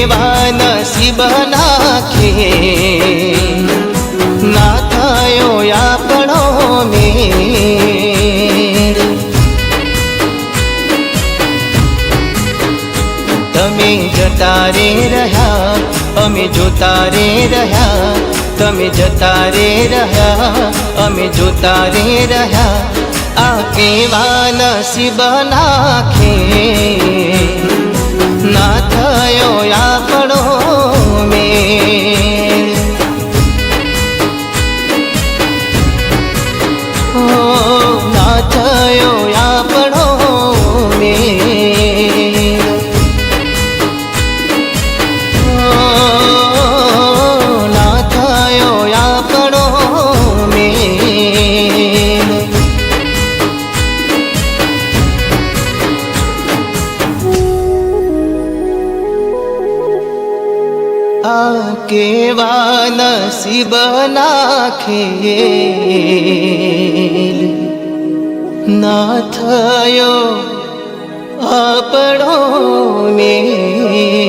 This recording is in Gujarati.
એવા નસીબ નાખે ના થયો આપણો મેર. તમે જતા રે રહ્યા, અમે જોતા રે રહ્યા. તમે જતા રે રહ્યા, અમે જોતા રે રહ્યા. આ કેવા નસીબ નાખે નાથ આ કેવા નસીબ નાખે ના થયો આપણો મેળ